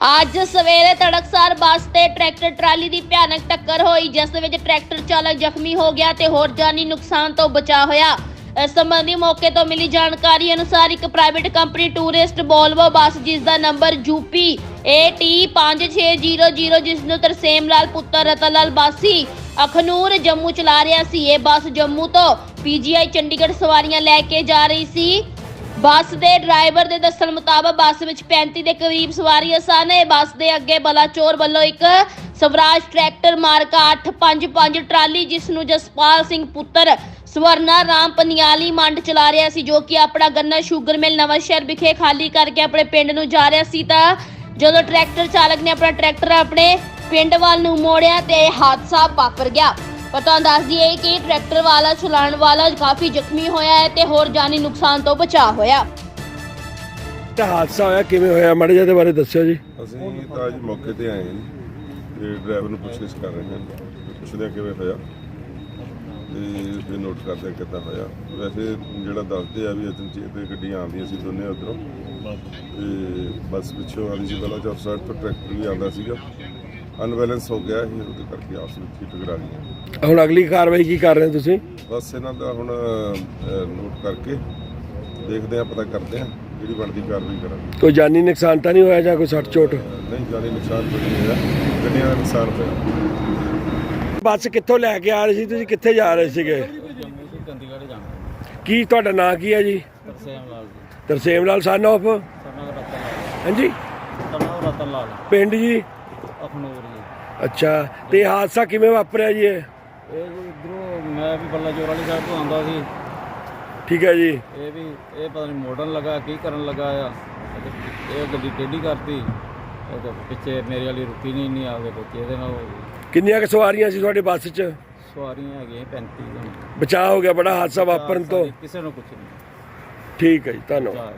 ਅੱਜ ਸਵੇਰੇ ਤੜਕਸਾਰ ਬੱਸ ਤੇ ਟਰੈਕਟਰ ਟਰਾਲੀ ਦੀ ਭਿਆਨਕ ਟੱਕਰ ਹੋਈ, ਜਿਸ ਵਿੱਚ ਟਰੈਕਟਰ ਚਾਲਕ ਜ਼ਖਮੀ ਹੋ ਗਿਆ ਤੇ ਹੋਰ ਜਾਨੀ ਨੁਕਸਾਨ ਤੋਂ ਬਚਾ ਹੋਇਆ। ਇਸ ਸੰਬੰਧੀ ਮੌਕੇ ਤੋਂ ਮਿਲੀ ਜਾਣਕਾਰੀ ਅਨੁਸਾਰ ਇੱਕ private company tourist Volvo bus, ਜਿਸ ਦਾ ਨੰਬਰ ਯੂਪੀ AT5600 ਜਿਸ ਨੂੰ ਤਰਸੇਮ ਲਾਲ ਪੁੱਤਰ ਰਤਨ ਲਾਲ ਬਾਸੀ ਅਖਨੂਰ ਜੰਮੂ ਚਲਾ ਰਿਹਾ ਸੀ। ਇਹ ਬੱਸ ਜੰਮੂ ਤੋਂ ਪੀਜੀਆਈ ਚੰਡੀਗੜ੍ਹ ਸਵਾਰੀਆਂ ਲੈ ਕੇ ਜਾ ਰਹੀ ਸੀ। ਬੱਸ ਦੇ ਡਰਾਈਵਰ ਦੇ ਦੱਸਣ ਮੁਤਾਬਕ ਬੱਸ ਵਿੱਚ 35 ਦੇ ਕਰੀਬ ਸਵਾਰੀਆਂ ਸਨ। ਇਹ ਬੱਸ ਦੇ ਅੱਗੇ ਬਲਾਚੌਰ ਵੱਲੋਂ ਇੱਕ ਸਵਰਾਜ ਟਰੈਕਟਰ ਮਾਰਕਾ 855 ਟਰਾਲੀ, ਜਿਸ ਨੂੰ ਜਸਪਾਲ ਸਿੰਘ ਪੁੱਤਰ ਸਵਰਨਾ ਰਾਮ ਪਨਿਆਲੀ ਮੰਡ ਚਲਾ ਰਿਹਾ ਸੀ, ਜੋ ਕਿ ਆਪਣਾ ਗੰਨਾ ਸ਼ੂਗਰ ਮਿਲ ਨਵਾਂ ਸ਼ਹਿਰ ਵਿਖੇ ਖਾਲੀ ਕਰਕੇ ਆਪਣੇ ਪਿੰਡ ਨੂੰ ਜਾ ਰਿਹਾ ਸੀ। ਤਾਂ ਜਦੋਂ ਟਰੈਕਟਰ ਚਾਲਕ ਨੇ ਆਪਣਾ ਟਰੈਕਟਰ ਆਪਣੇ ਪਿੰਡ ਵੱਲ ਨੂੰ ਮੋੜਿਆ ਤੇ ਹਾਦਸਾ ਵਾਪਰ ਗਿਆ। ਪਰ ਤੁਹਾਨੂੰ ਦੱਸ ਦਈਏ ਕਿ ਟਰੈਕਟਰ ਵਾਲਾ ਚਲਾਉਣ ਵਾਲਾ ਕਾਫੀ ਜ਼ਖਮੀ ਹੋਇਆ ਹੈ ਤੇ ਹੋਰ ਜਾਨੀ ਨੁਕਸਾਨ ਤੋਂ ਬਚਾ ਹੋਇਆ। ਤਾਂ ਹਾਦਸਾ ਹੋਇਆ ਕਿਵੇਂ ਹੋਇਆ? ਮਾੜੇ ਜਿਹੇ ਦੇ ਬਾਰੇ ਦੱਸਿਓ ਜੀ। ਅਸੀਂ ਤਾਂ ਅੱਜ ਮੌਕੇ ਤੇ ਆਏ ਹਾਂ ਜੀ ਤੇ ਡਰਾਈਵਰ ਨੂੰ ਪੁੱਛਗਿੱਛ ਕਰ ਰਹੇ ਹਾਂ। ਪੁੱਛਦੇ ਹਾਂ ਕਿਵੇਂ ਹੋਇਆ ਤੇ ਫਿਰ ਨੋਟ ਕਰਦੇ ਹਾਂ ਕਿੱਦਾਂ ਹੋਇਆ। ਵੈਸੇ ਜਿਹੜਾ ਦੱਸਦੇ ਆ ਵੀ ਅਚਨਚੇਤ ਤੇ ਗੱਡੀਆਂ ਆਉਂਦੀਆਂ ਸੀ ਦੋਨੇ ਉਧਰੋਂ ਤੇ ਬੱਸ ਪਿੱਛੋਂ ਆਉਂਦੀ ਸੀ ਪਹਿਲਾਂ ਚੌਥ ਸਾਈਡ ਤੋਂ ਟਰੈਕਟਰ ਵੀ ਆਉਂਦਾ ਸੀਗਾ। ਅਨਬੈਲੈਂਸ ਹੋ ਗਿਆ ਸੀ ਉਹਦੇ ਕਰਕੇ ਆਪਸ ਵਿੱਚ ਹੀ ਟਕਰਾ ਗਈਆਂ ਹੁਣ ਅਗਲੀ ਕਾਰਵਾਈ ਕੀ ਕਰ ਰਹੇ ਹੋ ਤੁਸੀਂ? ਬਸ ਇਹਨਾਂ ਦਾ ਹੁਣ ਨੋਟ ਕਰਕੇ ਦੇਖਦੇ ਹਾਂ ਪਤਾ ਕਰਦੇ ਹਾਂ ਜਿਹੜੀ ਬਣਦੀ ਕਾਰਵਾਈ ਕਰਾਂਗੇ। ਕੋਈ ਜਾਨੀ ਨੁਕਸਾਨ ਤਾਂ ਨਹੀਂ ਹੋਇਆ ਜਾਂ ਕੋਈ ਸੱਟ ਚੋਟ? ਨਹੀਂ ਜਾਨੀ ਨੁਕਸਾਨ ਕੋਈ ਨਹੀਂ ਹੋਇਆ। ਗੱਡੀਆਂ ਦਾ ਨੁਕਸਾਨ ਹੋਇਆ। ਬੱਸ ਕਿੱਥੋਂ ਲੈ ਕੇ ਆ ਰਹੇ ਸੀ? ਤੁਸੀਂ ਕਿੱਥੇ ਜਾ ਰਹੇ ਸੀਗੇ? ਚੰਡੀਗੜ੍ਹ ਜਾਣਾ ਕੀ ਤੁਹਾਡਾ ਨਾਂ ਕੀ ਹੈ ਜੀ? ਤਰਸੇਮ ਲਾਲ ਜੀ। Tarsem Lal son of Sarna Ratan Lal. ਹਾਂਜੀ। ਸਰਨਾ ਰਤਨ ਲਾਲ। ਪਿੰਡ ਜੀ? ਅਖਨੂਰ ਜੀ। ਅੱਛਾ ਤੇ ਹਾਦਸਾ ਕਿਵੇਂ ਵਾਪਰਿਆ ਜੀ ਇਹ? ਇਹ ਇਧਰੋਂ ਮੈਂ ਵੀ ਬੱਲਾ ਜੋਰ ਵਾਲੀ ਸਾਈਡ ਤੋਂ ਆਉਂਦਾ ਸੀ। ਠੀਕ ਹੈ ਜੀ। ਇਹ ਵੀ ਇਹ ਪਤਾ ਨਹੀਂ ਮੋੜਨ ਲੱਗਾ ਕੀ ਕਰਨ ਲੱਗਾ ਆ। ਇਹ ਗੱਡੀ ਟੇਢੀ ਕਰਤੀ। ਇਹ ਤਾਂ ਪਿੱਛੇ ਮੇਰੇ ਵਾਲੀ ਰੁਕੀ ਨਹੀਂ ਨਹੀਂ ਆਗੇ ਬੱਚੇ ਇਹਦੇ ਨਾਲ। ਕਿੰਨੀਆਂ ਕੁ ਸਵਾਰੀਆਂ ਸੀ ਤੁਹਾਡੀ ਬੱਸ 'ਚ? ਸਵਾਰੀਆਂ ਹੈਗੀਆਂ 35 ਜਣ। ਬਚਾਅ ਹੋ ਗਿਆ ਬੜਾ ਹਾਦਸਾ ਵਾਪਰਨ ਤੋਂ। ਕਿਸੇ ਨੂੰ ਕੁਝ ਨਹੀਂ ਠੀਕ ਹੈ ਜੀ ਧੰਨਵਾਦ।